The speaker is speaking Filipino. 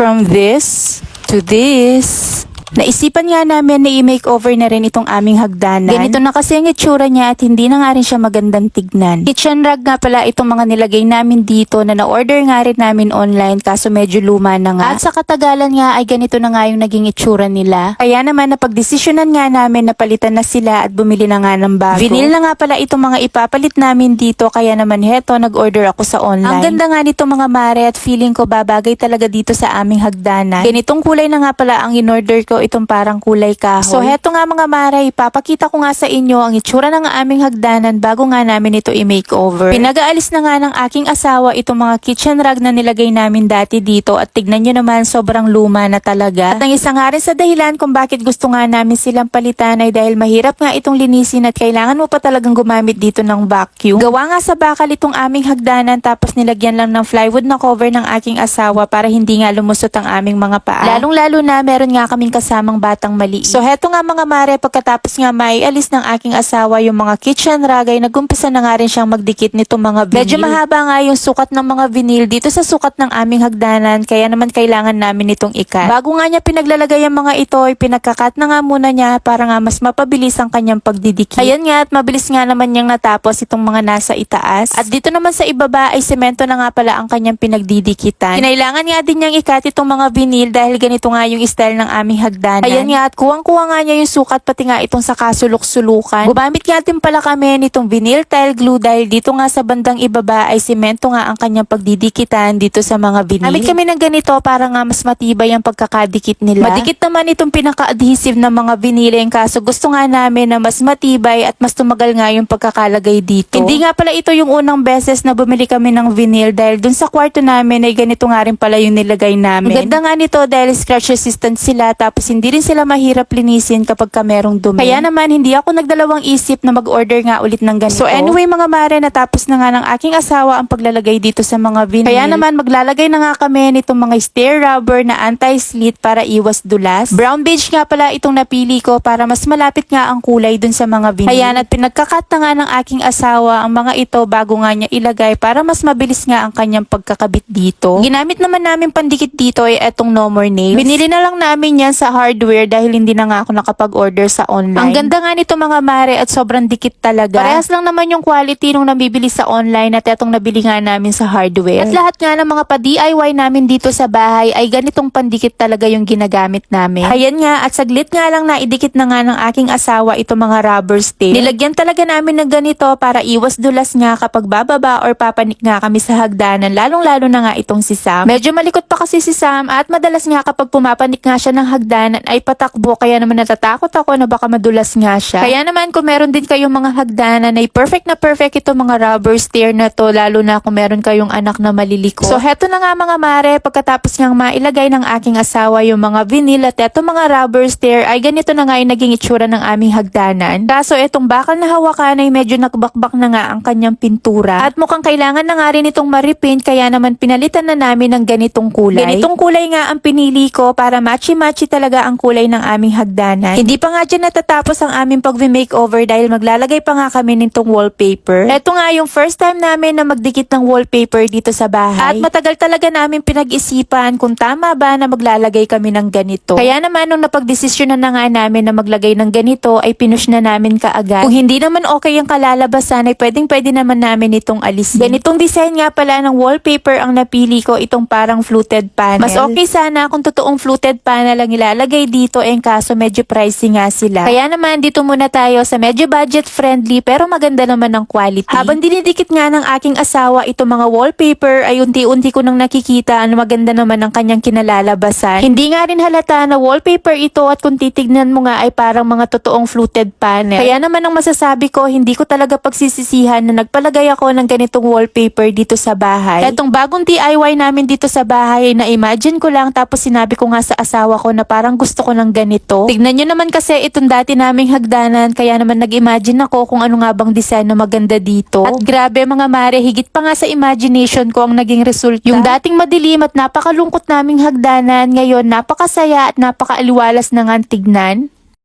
from this to this. Naisipan nga namin na i-makeover na rin itong aming hagdanan. Ganito na kasi ang itsura niya at hindi na nga rin siya magandang tignan. Kitchen rug nga pala itong mga nilagay namin dito na na-order nga rin namin online kaso medyo luma na nga. At sa katagalan nga ay ganito na nga yung naging itsura nila. Kaya naman napagdesisyonan nga namin na palitan na sila at bumili na nga ng bago. Vinyl na nga pala itong mga ipapalit namin dito kaya naman heto nag-order ako sa online. Ang ganda nga nito mga mare at feeling ko babagay talaga dito sa aming hagdanan. Ganitong kulay na nga pala ang in-order ko itong parang kulay kahoy. So heto nga mga mare, ipapakita ko nga sa inyo ang itsura ng aming hagdanan bago nga namin ito i-makeover. Pinag-aalis na nga ng aking asawa itong mga kitchen rug na nilagay namin dati dito at tignan nyo naman sobrang luma na talaga. At ang isa nga rin sa dahilan kung bakit gusto nga namin silang palitan ay dahil mahirap nga itong linisin at kailangan mo pa talagang gumamit dito ng vacuum. Gawa nga sa bakal itong aming hagdanan tapos nilagyan lang ng plywood na cover ng aking asawa para hindi nga lumusot ang aming mga paa. Lalong lalo na meron nga kaming kasamang batang mali. So heto nga mga mare pagkatapos nga maialis ng aking asawa yung mga kitchen rug ay nagumpisa na nga rin siyang magdikit nitong mga vinyl. Medyo mahaba nga yung sukat ng mga vinyl dito sa sukat ng aming hagdanan kaya naman kailangan namin itong ikat. Bago nga niya pinaglalagay ang mga ito ay pinagkakat na nga muna niya para nga mas mapabilis ang kanyang pagdidikit. Ayan nga at mabilis nga naman niyang natapos itong mga nasa itaas. At dito naman sa ibaba ay semento na nga pala ang kanyang pinagdidikitan. Kinailangan nga din niyang ikat itong mga vinyl dahil ganito nga yung style ng aming hagdanan. Ayan nga at kuwang-kuwa nga niya yung sukat pati nga itong sa kasulok-sulukan. Gumamit nga din pala kami nitong vinyl tile glue dahil dito nga sa bandang ibaba ay semento nga ang kanyang pagdidikitan dito sa mga vinyl. Gamit kami ng ganito para nga mas matibay ang pagkakadikit nila. Madikit naman itong pinaka-adhesive ng mga vinyl kaso gusto nga namin na mas matibay at mas tumagal nga yung pagkakalagay dito. Hindi nga pala ito yung unang beses na bumili kami ng vinyl dahil dun sa kwarto namin ay ganito nga rin pala yung nilagay namin. Ang ganda nga nito dahil scratch resistant sila tapos hindi rin sila mahirap linisin kapag ka merong dumi. Kaya naman hindi ako nagdalawang isip na mag-order nga ulit ng ganito. So anyway mga mare natapos na nga ng aking asawa ang paglalagay dito sa mga vinyl. Kaya naman maglalagay na nga kami nitong mga stair rubber na anti-slit para iwas dulas. Brown beige nga pala itong napili ko para mas malapit nga ang kulay dun sa mga vinyl. Ayan at pinagkakat na nga ng aking asawa ang mga ito bago nga niya ilagay para mas mabilis nga ang kanyang pagkakabit dito. Ginamit naman namin pandikit dito ay etong no more nails. Binili na lang namin yan sa hardware dahil hindi na nga ako nakapag-order sa online. Ang ganda nga nito mga mare at sobrang dikit talaga. Parehas lang naman yung quality nung nabibili sa online at etong nabili nga namin sa hardware. At lahat nga ng mga pa-DIY namin dito sa bahay ay ganitong pandikit talaga yung ginagamit namin. Ayan nga at saglit nga lang na idikit na nga ng aking asawa ito mga rubber stain. Nilagyan talaga namin ng ganito para iwas dulas nga kapag bababa or papanik nga kami sa hagdanan lalong lalo na nga itong si Sam. Medyo malikot pa kasi si Sam at madalas nga kapag pumapanik nga siya ng hagdanan ay patakbo kaya naman natatakot ako na baka madulas nga siya. Kaya naman kung meron din kayong mga hagdanan ay perfect na perfect ito mga rubber stair na to lalo na kung meron kayong anak na maliliko. So heto na nga mga mare pagkatapos ngang mailagay ng aking asawa yung mga vinyl at eto mga rubber stair ay ganito na nga yung naging itsura ng aming hagdanan. Kaso etong bakal na hawakan ay medyo nakbakbak na nga ang kanyang pintura at mukhang kailangan na nga rin itong maripaint kaya naman pinalitan na namin ng ganitong kulay. Ganitong kulay nga ang pinili ko para matchy-matchy talaga ang kulay ng aming hagdanan. Hindi pa nga dyan natatapos ang aming pag-makeover dahil maglalagay pa nga kami nitong wallpaper. Ito nga yung first time namin na magdikit ng wallpaper dito sa bahay. At matagal talaga namin pinag-isipan kung tama ba na maglalagay kami ng ganito. Kaya naman nung napagdesisyon na, nga namin na maglagay ng ganito ay pinush na namin kaagad. Kung hindi naman okay yung kalalabasan ay pwedeng pwede naman namin itong alisin. Ganitong design nga pala ng wallpaper ang napili ko itong parang fluted panel. Mas okay sana kung totoong fluted panel ang ilalagay dito eh kaso medyo pricey nga sila. Kaya naman dito muna tayo sa medyo budget friendly pero maganda naman ang quality. Habang dinidikit nga ng aking asawa itong mga wallpaper ay unti-unti ko nang nakikita ang maganda naman ang kanyang kinalalabasan. Hindi nga rin halata na wallpaper ito at kung titignan mo nga ay parang mga totoong fluted panel. Kaya naman ang masasabi ko hindi ko talaga pagsisisihan na nagpalagay ako ng ganitong wallpaper dito sa bahay. Etong bagong DIY namin dito sa bahay na imagine ko lang tapos sinabi ko nga sa asawa ko na parang gusto ko ng ganito. Tignan nyo naman kasi itong dati naming hagdanan kaya naman nag-imagine ako kung ano nga bang na maganda dito. At grabe mga mare, higit pa nga sa imagination ko ang naging resulta. Yung dating madilim at napakalungkot naming hagdanan, ngayon napakasaya at napakaaliwalas na nga tignan.